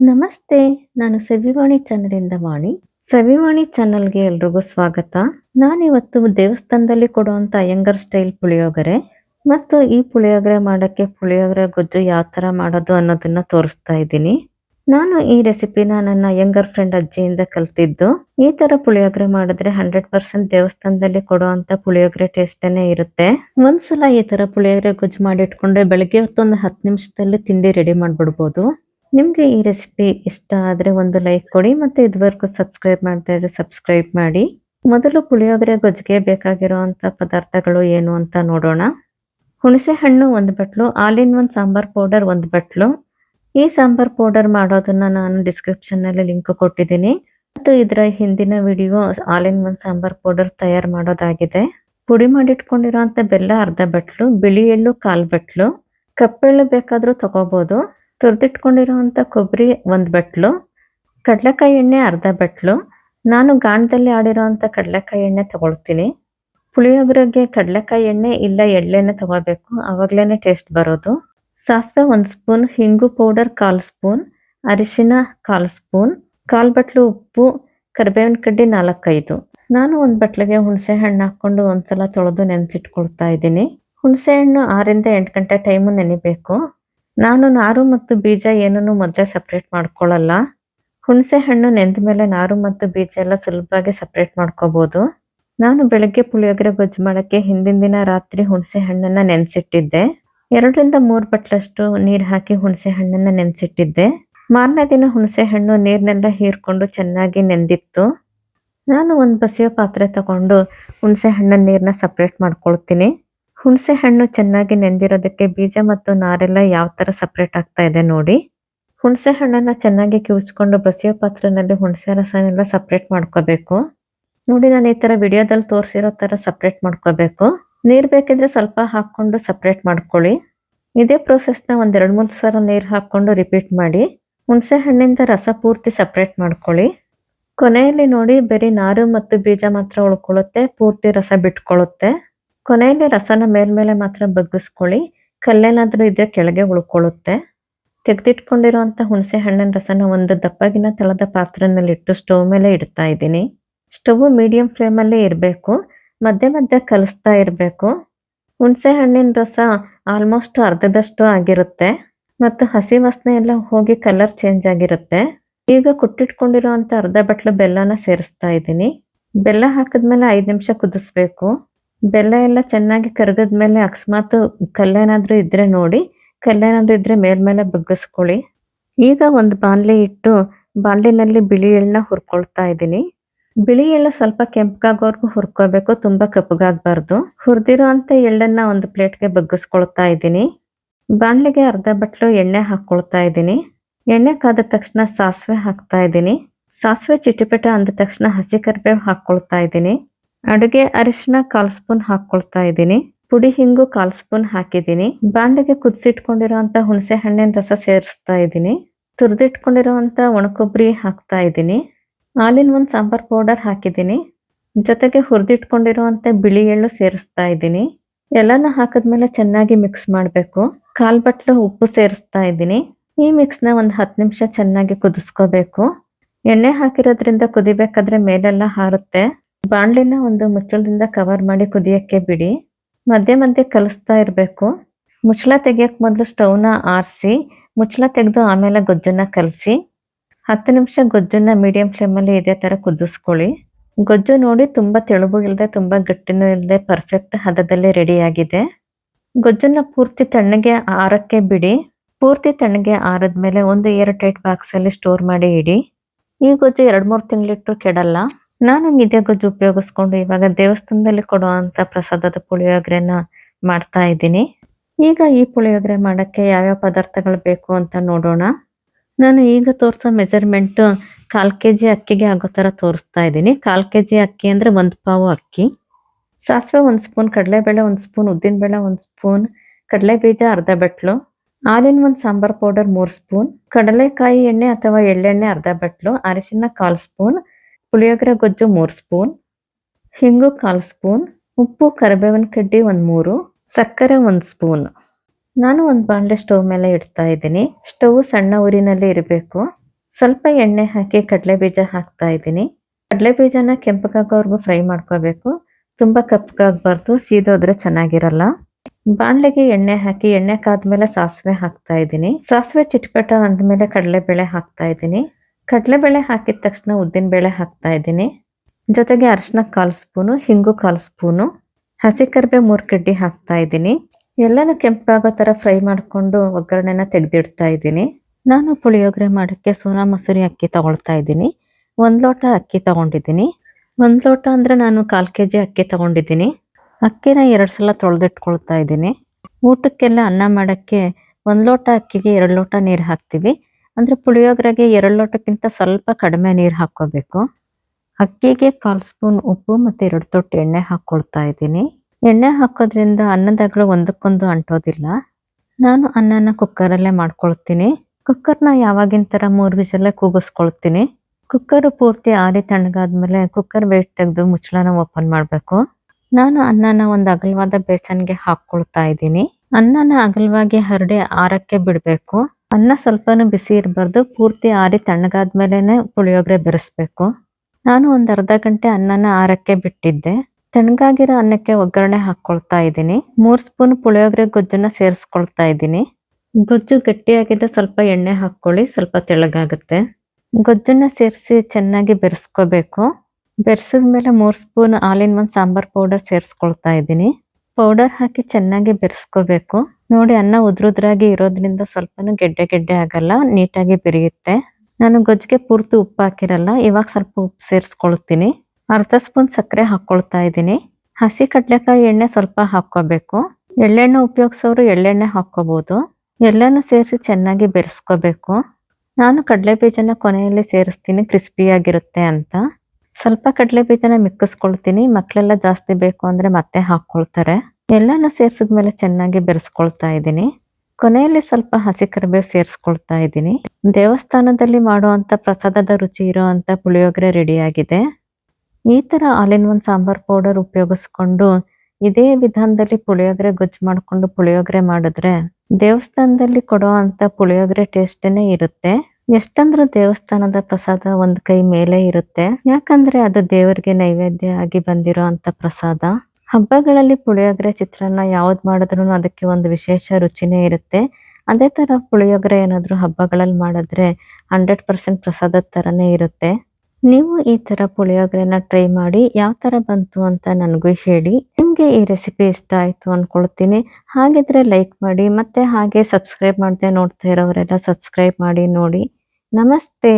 ನಮಸ್ತೆ, ನಾನು ಸವಿವಾಣಿ ಚಾನಲಿಂದ ವಾಣಿ. ಸವಿವಾಣಿ ಚಾನಲ್ಗೆ ಎಲ್ರಿಗೂ ಸ್ವಾಗತ. ನಾನಿವತ್ತು ದೇವಸ್ಥಾನದಲ್ಲಿ ಕೊಡುವಂಥ ಅಯ್ಯಂಗರ್ ಸ್ಟೈಲ್ ಪುಳಿಯೋಗರೆ ಮತ್ತು ಈ ಪುಳಿಯೋಗರೆ ಮಾಡೋಕ್ಕೆ ಪುಳಿಯೋಗರೆ ಗೊಜ್ಜು ಯಾವ ಥರ ಮಾಡೋದು ಅನ್ನೋದನ್ನ ತೋರಿಸ್ತಾ ಇದ್ದೀನಿ. ನಾನು ಈ ರೆಸಿಪಿನ ನನ್ನ ಯಂಗರ್ ಫ್ರೆಂಡ್ ಅಜ್ಜಿಯಿಂದ ಕಲ್ತಿದ್ದು. ಈ ತರ ಪುಳಿಯೋಗರೆ ಮಾಡಿದ್ರೆ ಹಂಡ್ರೆಡ್ ಪರ್ಸೆಂಟ್ ದೇವಸ್ಥಾನದಲ್ಲಿ ಕೊಡುವಂಥ ಪುಳಿಯೋಗರೆ ಟೇಸ್ಟೇ ಇರುತ್ತೆ. ಒಂದ್ಸಲ ಈ ತರ ಪುಳಿಯೋಗರೆ ಗೊಜ್ಜು ಮಾಡಿಟ್ಕೊಂಡ್ರೆ ಬೆಳಗ್ಗೆ ಹೊತ್ತೊಂದು ಹತ್ತು ನಿಮಿಷದಲ್ಲಿ ತಿಂಡಿ ರೆಡಿ ಮಾಡ್ಬಿಡ್ಬೋದು. ನಿಮ್ಗೆ ಈ ರೆಸಿಪಿ ಇಷ್ಟ ಆದರೆ ಒಂದು ಲೈಕ್ ಕೊಡಿ ಮತ್ತೆ ಇದುವರೆಗೂ ಸಬ್ಸ್ಕ್ರೈಬ್ ಮಾಡ್ತಾ ಇದ್ರೆ ಸಬ್ಸ್ಕ್ರೈಬ್ ಮಾಡಿ. ಮೊದಲು ಪುಳಿಯೋಗರೆ ಗೊಜ್ಜಿಗೆ ಬೇಕಾಗಿರುವಂಥ ಪದಾರ್ಥಗಳು ಏನು ಅಂತ ನೋಡೋಣ. ಹುಣಸೆ ಹಣ್ಣು ಒಂದು ಬಟ್ಲು ಆಲಿನ್ ಒಂದು ಸಾಂಬಾರ್ ಪೌಡರ್ ಒಂದು ಬಟ್ಲು. ಈ ಸಾಂಬಾರ್ ಪೌಡರ್ ಮಾಡೋದನ್ನ ನಾನು ಡಿಸ್ಕ್ರಿಪ್ಷನ್ನಲ್ಲಿ ಲಿಂಕ್ ಕೊಟ್ಟಿದ್ದೀನಿ. ಮತ್ತು ಇದರ ಹಿಂದಿನ ವಿಡಿಯೋ ಆಲಿನ್ ಒಂದು ಸಾಂಬಾರ್ ಪೌಡರ್ ತಯಾರು ಮಾಡೋದಾಗಿದೆ. ಪುಡಿ ಮಾಡಿಟ್ಕೊಂಡಿರೋಂಥ ಬೆಲ್ಲ ಅರ್ಧ ಬಟ್ಲು, ಬಿಳಿ ಎಳ್ಳು ಕಾಲು ಬಟ್ಲು. ಕಪ್ಪೆಳ್ಳು ಬೇಕಾದರೂ ತಗೋಬಹುದು ತುರಿದಿಟ್ಕೊಂಡಿರುವಂಥ ಕೊಬ್ಬರಿ ಒಂದು ಬಟ್ಲು, ಕಡಲೆಕಾಯಿ ಎಣ್ಣೆ ಅರ್ಧ ಬಟ್ಲು. ನಾನು ಗಾಣದಲ್ಲಿ ಆಡಿರೋವಂಥ ಕಡಲೆಕಾಯಿ ಎಣ್ಣೆ ತಗೊಳ್ತೀನಿ. ಪುಳಿಯೋಗರೆಗೆ ಕಡಲೆಕಾಯಿ ಎಣ್ಣೆ ಇಲ್ಲ ಎಳ್ಳೆಣ್ಣೆ ತಗೋಬೇಕು ಆವಾಗಲೇ ಟೇಸ್ಟ್ ಬರೋದು. ಸಾಸಿವೆ ಒಂದು ಸ್ಪೂನ್, ಹಿಂಗು ಪೌಡರ್ ಕಾಲು ಸ್ಪೂನ್, ಅರಿಶಿನ ಕಾಲು ಸ್ಪೂನ್, ಕಾಲು ಬಟ್ಲು ಉಪ್ಪು, ಕರಿಬೇವಿನ ಕಡ್ಡಿ ನಾಲ್ಕೈದು. ನಾನು ಒಂದು ಬಟ್ಲಿಗೆ ಹುಣಸೆ ಹಣ್ಣು ಹಾಕ್ಕೊಂಡು ಒಂದ್ಸಲ ತೊಳೆದು ನೆನೆಸಿಟ್ಕೊಳ್ತಾ ಇದ್ದೀನಿ. ಹುಣಸೆ ಹಣ್ಣು ಆರಿಂದ ಎಂಟು ಗಂಟೆ ಟೈಮು ನೆನಿಬೇಕು. ನಾನು ನಾರು ಮತ್ತು ಬೀಜ ಏನನ್ನು ಮೊದಲೇ ಸಪ್ರೇಟ್ ಮಾಡ್ಕೊಳ್ಳಲ್ಲ ಹುಣಸೆ ಹಣ್ಣು ನೆಂದ ಮೇಲೆ ನಾರು ಮತ್ತು ಬೀಜ ಎಲ್ಲ ಸುಲಭವಾಗಿ ಸಪ್ರೇಟ್ ಮಾಡ್ಕೋಬೋದು. ನಾನು ಬೆಳಗ್ಗೆ ಪುಳಿಯೋಗರೆ ಗೊಜ್ಜು ಮಾಡೋಕ್ಕೆ ಹಿಂದಿನ ದಿನ ರಾತ್ರಿ ಹುಣಸೆ ಹಣ್ಣನ್ನು ನೆನೆಸಿಟ್ಟಿದ್ದೆ. ಎರಡರಿಂದ ಮೂರು ಬಟ್ಲಷ್ಟು ನೀರು ಹಾಕಿ ಹುಣಸೆ ಹಣ್ಣನ್ನು ನೆನೆಸಿಟ್ಟಿದ್ದೆ. ಮಾರನೇ ದಿನ ಹುಣಸೆ ಹಣ್ಣು ನೀರನ್ನೆಲ್ಲ ಹೀರ್ಕೊಂಡು ಚೆನ್ನಾಗಿ ನೆಂದಿತ್ತು. ನಾನು ಒಂದು ಬಸಿಯೋ ಪಾತ್ರೆ ತಗೊಂಡು ಹುಣಸೆ ಹಣ್ಣಿನ ನೀರನ್ನ ಸಪ್ರೇಟ್ ಮಾಡ್ಕೊಳ್ತೀನಿ. ಹುಣಸೆ ಹಣ್ಣು ಚೆನ್ನಾಗಿ ನೆಂದಿರೋದಕ್ಕೆ ಬೀಜ ಮತ್ತು ನಾರೆಲ್ಲ ಯಾವ ತರ ಸಪ್ರೇಟ್ ಆಗ್ತಾ ಇದೆ ನೋಡಿ. ಹುಣಸೆ ಹಣ್ಣನ್ನ ಚೆನ್ನಾಗಿ ಕಿವುಚ್ಕೊಂಡು ಬಸಿಯೋ ಪಾತ್ರೆನಲ್ಲಿ ಹುಣಸೆ ರಸನೆಲ್ಲ ಸಪ್ರೇಟ್ ಮಾಡ್ಕೋಬೇಕು. ನೋಡಿ ನಾನು ಈ ತರ ವಿಡಿಯೋದಲ್ಲಿ ತೋರಿಸಿರೋ ತರ ಸಪ್ರೇಟ್ ಮಾಡ್ಕೋಬೇಕು. ನೀರ್ ಬೇಕಿದ್ರೆ ಸ್ವಲ್ಪ ಹಾಕೊಂಡು ಸಪ್ರೇಟ್ ಮಾಡ್ಕೊಳ್ಳಿ. ಇದೇ ನ ಒಂದ್ ಎರಡ್ ಮೂರು ಸಲ ನೀರ್ ಹಾಕೊಂಡು ರಿಪೀಟ್ ಮಾಡಿ. ಹುಣಸೆ ಹಣ್ಣಿಂದ ರಸ ಪೂರ್ತಿ ಸಪ್ರೇಟ್ ಮಾಡ್ಕೊಳ್ಳಿ. ಕೊನೆಯಲ್ಲಿ ನೋಡಿ, ಬರೀ ನಾರು ಮತ್ತು ಬೀಜ ಮಾತ್ರ ಉಳ್ಕೊಳ್ಳುತ್ತೆ, ಪೂರ್ತಿ ರಸ ಬಿಟ್ಕೊಳ್ಳುತ್ತೆ. ಕೊನೆಯಲ್ಲಿ ರಸನ ಮೇಲ್ಮೇಲೆ ಮಾತ್ರ ಬಗ್ಗಿಸ್ಕೊಳ್ಳಿ. ಕಲ್ಲೇನಾದರೂ ಇದ್ರೆ ಕೆಳಗೆ ಉಳ್ಕೊಳ್ಳುತ್ತೆ. ತೆಗೆದಿಟ್ಕೊಂಡಿರುವಂಥ ಹುಣಸೆ ಹಣ್ಣಿನ ರಸನ ಒಂದು ದಪ್ಪಗಿನ ತಳದ ಪಾತ್ರೆನಲ್ಲಿ ಇಟ್ಟು ಸ್ಟವ್ ಮೇಲೆ ಇಡ್ತಾ ಇದ್ದೀನಿ. ಸ್ಟವ್ ಮೀಡಿಯಂ ಫ್ಲೇಮಲ್ಲೇ ಇರಬೇಕು. ಮಧ್ಯೆ ಮಧ್ಯೆ ಕಲಿಸ್ತಾ ಇರಬೇಕು. ಹುಣಸೆ ಹಣ್ಣಿನ ರಸ ಆಲ್ಮೋಸ್ಟ್ ಅರ್ಧದಷ್ಟು ಆಗಿರುತ್ತೆ. ಮತ್ತು ಹಸಿ ವಾಸನೆ ಎಲ್ಲ ಹೋಗಿ ಕಲರ್ ಚೇಂಜ್ ಆಗಿರುತ್ತೆ. ಈಗ ಕುಟ್ಟಿಟ್ಕೊಂಡಿರುವಂಥ ಅರ್ಧ ಬಟ್ಲು ಬೆಲ್ಲನ ಸೇರಿಸ್ತಾ ಇದ್ದೀನಿ. ಬೆಲ್ಲ ಹಾಕಿದ್ಮೇಲೆ ಐದು ನಿಮಿಷ ಕುದಿಸ್ಬೇಕು. ಬೆಲ್ಲ ಎಲ್ಲ ಚೆನ್ನಾಗಿ ಕರಗದ್ಮೇಲೆ ಅಕಸ್ಮಾತ್ ಕಲ್ಲೇನಾದ್ರೂ ಇದ್ರೆ ನೋಡಿ, ಕಲ್ಲೇನಾದ್ರೂ ಇದ್ರೆ ಮೇಲ್ಮೇಲೆ ಬಗ್ಗಿಸ್ಕೊಳ್ಳಿ. ಈಗ ಒಂದು ಬಾಣಲೆ ಇಟ್ಟು ಬಾಣಲಿನಲ್ಲಿ ಬಿಳಿ ಎಳ್ಳನ್ನ ಹುರ್ಕೊಳ್ತಾ ಇದ್ದೀನಿ. ಬಿಳಿ ಎಳ್ಳು ಸ್ವಲ್ಪ ಕೆಂಪಗಾಗೋರ್ಗು ಹುರ್ಕೋಬೇಕು ತುಂಬಾ ಕಪ್ಪಗಾಗಬಾರ್ದು. ಹುರಿದಿರೋ ಅಂತ ಎಳ್ಳನ್ನ ಒಂದು ಪ್ಲೇಟ್ಗೆ ಬಗ್ಗಿಸ್ಕೊಳ್ತಾ ಇದ್ದೀನಿ. ಬಾಣಲಿಗೆ ಅರ್ಧ ಬಟ್ಲು ಎಣ್ಣೆ ಹಾಕೊಳ್ತಾ ಇದ್ದೀನಿ. ಎಣ್ಣೆ ಕಾದ ತಕ್ಷಣ ಸಾಸಿವೆ ಹಾಕ್ತಾ ಇದ್ದೀನಿ. ಸಾಸಿವೆ ಚಿಟಿಪಟ ಅಂದ ತಕ್ಷಣ ಹಸಿ ಕರಿಬೇವು ಹಾಕೊಳ್ತಾ ಇದ್ದೀನಿ. ಅಡುಗೆ ಅರಿಶಿನ ಕಾಲ್ ಸ್ಪೂನ್ ಹಾಕೊಳ್ತಾ ಇದ್ದೀನಿ. ಪುಡಿ ಹಿಂಗು ಕಾಲ್ ಸ್ಪೂನ್ ಹಾಕಿದ್ದೀನಿ. ಬಾಂಡೆಗೆ ಕುದಿಸಿಟ್ಕೊಂಡಿರೋಂಥ ಹುಣಸೆ ಹಣ್ಣಿನ ರಸ ಸೇರಿಸ್ತಾ ಇದ್ದೀನಿ. ತುರಿದಿಟ್ಕೊಂಡಿರೋಂಥ ಒಣಕೊಬ್ಬರಿ ಹಾಕ್ತಾ ಇದ್ದೀನಿ. ಹಾಲಿನ ಒಂದು ಸಾಂಬಾರ್ ಪೌಡರ್ ಹಾಕಿದ್ದೀನಿ. ಜೊತೆಗೆ ಹುರಿದಿಟ್ಕೊಂಡಿರುವಂತ ಬಿಳಿ ಎಳ್ಳು ಸೇರಿಸ್ತಾ ಇದ್ದೀನಿ. ಎಲ್ಲಾನು ಹಾಕಿದ್ಮೇಲೆ ಚೆನ್ನಾಗಿ ಮಿಕ್ಸ್ ಮಾಡಬೇಕು. ಕಾಲ್ ಬಟ್ಲು ಉಪ್ಪು ಸೇರಿಸ್ತಾ ಇದ್ದೀನಿ. ಈ ಮಿಕ್ಸ್ನ ಒಂದು ಹತ್ತು ನಿಮಿಷ ಚೆನ್ನಾಗಿ ಕುದಿಸ್ಕೋಬೇಕು. ಎಣ್ಣೆ ಹಾಕಿರೋದ್ರಿಂದ ಕುದಿಬೇಕಾದ್ರೆ ಮೇಲೆಲ್ಲ ಹಾರುತ್ತೆ. ಬಾಣ್ಲಿನ ಒಂದು ಮುಚ್ಚಳದಿಂದ ಕವರ್ ಮಾಡಿ ಕುದಿಯಕ್ಕೆ ಬಿಡಿ. ಮಧ್ಯೆ ಮಧ್ಯೆ ಕಲಿಸ್ತಾ ಇರಬೇಕು. ಮುಚ್ಚಳ ತೆಗಿಯಕ್ಕೆ ಮೊದಲು ಸ್ಟವ್ನ ಆರಿಸಿ, ಮುಚ್ಚಳ ತೆಗೆದು ಆಮೇಲೆ ಗೊಜ್ಜನ್ನ ಕಲಸಿ, ಹತ್ತು ನಿಮಿಷ ಗೊಜ್ಜನ್ನ ಮೀಡಿಯಂ ಫ್ಲೇಮಲ್ಲಿ ಇದೇ ಥರ ಕುದಿಸ್ಕೊಳ್ಳಿ. ಗೊಜ್ಜು ನೋಡಿ ತುಂಬ ತೆಳುಬು ಇಲ್ಲದೆ ತುಂಬ ಗಟ್ಟಿನೂ ಇಲ್ಲದೆ ಪರ್ಫೆಕ್ಟ್ ಹದದಲ್ಲಿ ರೆಡಿ ಆಗಿದೆ. ಗೊಜ್ಜನ್ನ ಪೂರ್ತಿ ತಣ್ಣಗೆ ಆರಕ್ಕೆ ಬಿಡಿ. ಪೂರ್ತಿ ತಣ್ಣಗೆ ಆರದ್ಮೇಲೆ ಒಂದು ಏರ್ ಟೈಟ್ ಬಾಕ್ಸಲ್ಲಿ ಸ್ಟೋರ್ ಮಾಡಿ ಇಡಿ. ಈ ಗೊಜ್ಜು ಎರಡು ಮೂರು ತಿಂಗಳಿಟ್ಟು ಕೆಡಲ್ಲ. ನಾನು ನಿದ್ಯ ಗೊಜ್ಜು ಉಪಯೋಗಿಸ್ಕೊಂಡು ಇವಾಗ ದೇವಸ್ಥಾನದಲ್ಲಿ ಕೊಡುವಂಥ ಪ್ರಸಾದದ ಪುಳಿಯೋಗರೆನ ಮಾಡ್ತಾ ಇದ್ದೀನಿ. ಈಗ ಈ ಪುಳಿಯೋಗರೆ ಮಾಡಕ್ಕೆ ಯಾವ್ಯಾವ ಪದಾರ್ಥಗಳು ಬೇಕು ಅಂತ ನೋಡೋಣ. ನಾನು ಈಗ ತೋರಿಸೋ ಮೆಜರ್ಮೆಂಟ್ ಕಾಲು ಕೆ ಜಿ ಅಕ್ಕಿಗೆ ಆಗೋ ಥರ ತೋರಿಸ್ತಾ ಇದ್ದೀನಿ. ಕಾಲು ಕೆ ಜಿ ಅಕ್ಕಿ ಅಂದರೆ ಒಂದು ಪಾವು ಅಕ್ಕಿ. ಸಾಸಿವೆ ಒಂದು ಸ್ಪೂನ್, ಕಡಲೆಬೇಳೆ ಒಂದು ಸ್ಪೂನ್, ಉದ್ದಿನಬೇಳೆ ಒಂದು ಸ್ಪೂನ್ ಕಡಲೆ ಬೀಜ ಅರ್ಧ ಬಟ್ಲು ಹಾಲಿನ ಒಂದು ಸಾಂಬಾರ್ ಪೌಡರ್ ಮೂರು ಸ್ಪೂನ್, ಕಡಲೆಕಾಯಿ ಎಣ್ಣೆ ಅಥವಾ ಎಳ್ಳೆಣ್ಣೆ ಅರ್ಧ ಬಟ್ಲು, ಅರಿಶಿನ ಕಾಲು ಸ್ಪೂನ್ ಪುಳಿಯೋಗರೆ ಗೊಜ್ಜು ಮೂರು ಸ್ಪೂನ್, ಹಿಂಗು ಕಾಲು ಸ್ಪೂನ್, ಉಪ್ಪು ಕರಿಬೇವಿನ ಕಡ್ಡಿ ಒಂದು ಮೂರು, ಸಕ್ಕರೆ ಒಂದು ಸ್ಪೂನ್. ನಾನು ಒಂದು ಬಾಣಲೆ ಸ್ಟವ್ ಮೇಲೆ ಇಡ್ತಾ ಇದ್ದೀನಿ. ಸ್ಟವ್ ಸಣ್ಣ ಊರಿನಲ್ಲಿ ಇರಬೇಕು. ಸ್ವಲ್ಪ ಎಣ್ಣೆ ಹಾಕಿ ಕಡಲೆ ಬೀಜ ಹಾಕ್ತಾ ಇದ್ದೀನಿ. ಕಡಲೆ ಬೀಜನ ಕೆಂಪಗಾಗೋವರೆಗೂ ಫ್ರೈ ಮಾಡ್ಕೋಬೇಕು. ತುಂಬ ಕಪ್ಪಗಾಗಬಾರ್ದು ಸೀದೋದ್ರೆ ಚೆನ್ನಾಗಿರಲ್ಲ. ಬಾಣಲೆಗೆ ಎಣ್ಣೆ ಹಾಕಿ, ಎಣ್ಣೆ ಕಾದ್ಮೇಲೆ ಸಾಸಿವೆ ಹಾಕ್ತಾ ಇದ್ದೀನಿ. ಸಾಸಿವೆ ಚಿಟ್ಪಟ ಅಂದಮೇಲೆ ಕಡಲೆಬೇಳೆ ಹಾಕ್ತಾ ಇದ್ದೀನಿ. ಕಡಲೆಬೇಳೆ ಹಾಕಿದ ತಕ್ಷಣ ಉದ್ದಿನಬೇಳೆ ಹಾಕ್ತಾ ಇದ್ದೀನಿ. ಜೊತೆಗೆ ಅರಿಶಿನ ಕಾಲು ಸ್ಪೂನು, ಹಿಂಗು ಕಾಲು ಸ್ಪೂನು, ಹಸಿ ಕರಿಬೇ ಮೂರು ಕಡ್ಡಿ ಹಾಕ್ತಾ ಇದ್ದೀನಿ. ಎಲ್ಲನೂ ಕೆಂಪಾಗೋ ಥರ ಫ್ರೈ ಮಾಡಿಕೊಂಡು ಒಗ್ಗರಣೆನ ತೆಗೆದಿಡ್ತಾ ಇದ್ದೀನಿ. ನಾನು ಪುಳಿಯೋಗರೆ ಮಾಡೋಕ್ಕೆ ಸೋನಾ ಮಸೂರಿ ಅಕ್ಕಿ ತಗೊಳ್ತಾ ಇದ್ದೀನಿ. ಒಂದು ಲೋಟ ಅಕ್ಕಿ ತಗೊಂಡಿದ್ದೀನಿ. ಒಂದು ಲೋಟ ಅಂದರೆ ನಾನು ಕಾಲು ಕೆ ಜಿ ಅಕ್ಕಿ ತಗೊಂಡಿದ್ದೀನಿ. ಅಕ್ಕಿನ ಎರಡು ಸಲ ತೊಳೆದಿಟ್ಕೊಳ್ತಾ ಇದ್ದೀನಿ. ಊಟಕ್ಕೆಲ್ಲ ಅನ್ನ ಮಾಡೋಕ್ಕೆ ಒಂದು ಲೋಟ ಅಕ್ಕಿಗೆ ಎರಡು ಲೋಟ ನೀರು ಹಾಕ್ತೀವಿ. ಅಂದರೆ ಪುಳಿಯೋಗರೆಗೆ ಎರಡು ಲೋಟಕ್ಕಿಂತ ಸ್ವಲ್ಪ ಕಡಿಮೆ ನೀರು ಹಾಕ್ಕೋಬೇಕು. ಅಕ್ಕಿಗೆ ಕಾಲ್ ಸ್ಪೂನ್ ಉಪ್ಪು ಮತ್ತು ಎರಡು ತೊಟ್ಟು ಎಣ್ಣೆ ಹಾಕ್ಕೊಳ್ತಾ ಇದ್ದೀನಿ. ಎಣ್ಣೆ ಹಾಕೋದ್ರಿಂದ ಅನ್ನದಾಗಳು ಒಂದಕ್ಕೊಂದು ಅಂಟೋದಿಲ್ಲ. ನಾನು ಅನ್ನನ ಕುಕ್ಕರಲ್ಲೇ ಮಾಡ್ಕೊಳ್ತೀನಿ. ಕುಕ್ಕರ್ನ ಯಾವಾಗಿನ ಥರ ಮೂರು ವಿಷಲ್ಲೇ ಕೂಗಿಸ್ಕೊಳ್ತೀನಿ. ಕುಕ್ಕರ್ ಪೂರ್ತಿ ಆರಿ ತಣ್ಣಗಾದ್ಮೇಲೆ ಕುಕ್ಕರ್ ವೇಟ್ ತೆಗೆದು ಮುಚ್ಚಳನ ಓಪನ್ ಮಾಡಬೇಕು. ನಾನು ಅನ್ನನ ಒಂದು ಅಗಲವಾದ ಬೇಸನ್ಗೆ ಹಾಕ್ಕೊಳ್ತಾ ಇದ್ದೀನಿ. ಅನ್ನನ ಅಗಲವಾಗಿ ಹರಡಿ ಆರಕ್ಕೆ ಬಿಡಬೇಕು. ಅನ್ನ ಸ್ವಲ್ಪನೂ ಬಿಸಿ ಇರಬಾರ್ದು. ಪೂರ್ತಿ ಆರಿ ತಣ್ಣಗಾದ್ಮೇಲೆನೆ ಪುಳಿಯೋಗರೆ ಬೆರೆಸ್ಬೇಕು. ನಾನು ಒಂದು ಅರ್ಧ ಗಂಟೆ ಅನ್ನನ ಆರಕ್ಕೆ ಬಿಟ್ಟಿದ್ದೆ. ತಣ್ಣಗಾಗಿರೋ ಅನ್ನಕ್ಕೆ ಒಗ್ಗರಣೆ ಹಾಕ್ಕೊಳ್ತಾ ಇದ್ದೀನಿ. ಮೂರು ಸ್ಪೂನ್ ಪುಳಿಯೋಗರೆ ಗೊಜ್ಜನ್ನ ಸೇರಿಸ್ಕೊಳ್ತಾ ಇದ್ದೀನಿ. ಗೊಜ್ಜು ಗಟ್ಟಿಯಾಗಿದ್ರೆ ಸ್ವಲ್ಪ ಎಣ್ಣೆ ಹಾಕ್ಕೊಳ್ಳಿ, ಸ್ವಲ್ಪ ತೆಳ್ಳಗಾಗುತ್ತೆ. ಗೊಜ್ಜನ್ನ ಸೇರಿಸಿ ಚೆನ್ನಾಗಿ ಬೆರೆಸ್ಕೋಬೇಕು. ಬೆರೆಸಿದ್ಮೇಲೆ ಮೂರು ಸ್ಪೂನ್ ಆಲಿನ್ ಒಂದು ಸಾಂಬಾರ್ ಪೌಡರ್ ಸೇರಿಸ್ಕೊಳ್ತಾ ಇದ್ದೀನಿ. ಪೌಡರ್ ಹಾಕಿ ಚೆನ್ನಾಗಿ ಬೆರೆಸ್ಕೋಬೇಕು. ನೋಡಿ ಅನ್ನ ಉದ್ರುದ್ರಾಗಿ ಇರೋದ್ರಿಂದ ಸ್ವಲ್ಪನು ಗೆಡ್ಡೆ ಗೆಡ್ಡೆ ಆಗಲ್ಲ, ನೀಟಾಗಿ ಬಿರಿಯುತ್ತೆ. ನಾನು ಗೊಜ್ಜಿಗೆ ಪೂರ್ತಿ ಉಪ್ಪು ಹಾಕಿರಲ್ಲ, ಇವಾಗ ಸ್ವಲ್ಪ ಉಪ್ಪು ಸೇರಿಸ್ಕೊಳ್ತೀನಿ. ಅರ್ಧ ಸ್ಪೂನ್ ಸಕ್ಕರೆ ಹಾಕೊಳ್ತಾ ಇದ್ದೀನಿ. ಹಸಿ ಕಡಲೆಕಾಯಿ ಎಣ್ಣೆ ಸ್ವಲ್ಪ ಹಾಕ್ಕೋಬೇಕು. ಎಳ್ಳೆಣ್ಣೆ ಉಪಯೋಗಿಸೋರು ಎಳ್ಳೆಣ್ಣೆ ಹಾಕ್ಕೋಬೋದು. ಎಲ್ಲಾನು ಸೇರಿಸಿ ಚೆನ್ನಾಗಿ ಬೆರೆಸ್ಕೋಬೇಕು. ನಾನು ಕಡಲೆ ಬೀಜನ ಕೊನೆಯಲ್ಲಿ ಸೇರಿಸ್ತೀನಿ, ಕ್ರಿಸ್ಪಿಯಾಗಿರುತ್ತೆ ಅಂತ. ಸ್ವಲ್ಪ ಕಡಲೆ ಬೀಜನ ಮಿಕ್ಕಿಸ್ಕೊಳ್ತೀನಿ. ಮಕ್ಕಳೆಲ್ಲ ಜಾಸ್ತಿ ಬೇಕು ಅಂದ್ರೆ ಮತ್ತೆ ಹಾಕ್ಕೊಳ್ತಾರೆ. ಎಲ್ಲನೂ ಸೇರಿಸಿದ್ಮೇಲೆ ಚೆನ್ನಾಗಿ ಬೆರೆಸ್ಕೊಳ್ತಾ ಇದ್ದೀನಿ. ಕೊನೆಯಲ್ಲಿ ಸ್ವಲ್ಪ ಹಸಿ ಕರಿಬೇವು ಸೇರಿಸ್ಕೊಳ್ತಾ ಇದ್ದೀನಿ. ದೇವಸ್ಥಾನದಲ್ಲಿ ಮಾಡುವಂಥ ಪ್ರಸಾದದ ರುಚಿ ಇರೋವಂಥ ಪುಳಿಯೋಗರೆ ರೆಡಿಯಾಗಿದೆ ಈ ಥರ ಆಲಿನ್ ಒನ್ ಸಾಂಬಾರ್ ಪೌಡರ್ ಉಪಯೋಗಿಸ್ಕೊಂಡು ಇದೇ ವಿಧಾನದಲ್ಲಿ ಪುಳಿಯೋಗರೆ ಗೊಜ್ಜು ಮಾಡಿಕೊಂಡು ಪುಳಿಯೋಗರೆ ಮಾಡಿದ್ರೆ ದೇವಸ್ಥಾನದಲ್ಲಿ ಕೊಡೋ ಅಂತ ಪುಳಿಯೋಗರೆ ಟೇಸ್ಟೇನೆ ಇರುತ್ತೆ. ಎಷ್ಟಂದ್ರೂ ದೇವಸ್ಥಾನದ ಪ್ರಸಾದ ಒಂದ್ ಕೈ ಮೇಲೆ ಇರುತ್ತೆ. ಯಾಕಂದ್ರೆ ಅದು ದೇವರಿಗೆ ನೈವೇದ್ಯ ಆಗಿ ಬಂದಿರೋ ಅಂತ ಪ್ರಸಾದ. ಹಬ್ಬಗಳಲ್ಲಿ ಪುಳಿಯೋಗರೆ, ಚಿತ್ರಾನ್ನ ಯಾವ್ದು ಮಾಡಿದ್ರು ಅದಕ್ಕೆ ಒಂದು ವಿಶೇಷ ರುಚಿನೇ ಇರುತ್ತೆ. ಅದೇ ತರ ಪುಳಿಯೋಗರೆ ಏನಾದ್ರು ಹಬ್ಬಗಳಲ್ಲಿ ಮಾಡಿದ್ರೆ ಹಂಡ್ರೆಡ್ ಪರ್ಸೆಂಟ್ ಪ್ರಸಾದದ ತರನೇ ಇರುತ್ತೆ. ನೀವು ಈ ತರ ಪುಳಿಯೋಗರೆನ ಟ್ರೈ ಮಾಡಿ ಯಾವ ತರ ಬಂತು ಅಂತ ನನಗೂ ಹೇಳಿ. ನಿಮ್ಗೆ ಈ ರೆಸಿಪಿ ಇಷ್ಟ ಆಯ್ತು ಅಂದ್ಕೊಳ್ತೀನಿ ಹಾಗಿದ್ರೆ ಲೈಕ್ ಮಾಡಿ ಮತ್ತೆ ಹಾಗೆ ಸಬ್ಸ್ಕ್ರೈಬ್ ಮಾಡದೆ ನೋಡ್ತಾ ಇರೋರೆಲ್ಲ ಸಬ್ಸ್ಕ್ರೈಬ್ ಮಾಡಿ ನೋಡಿ. ನಮಸ್ತೆ!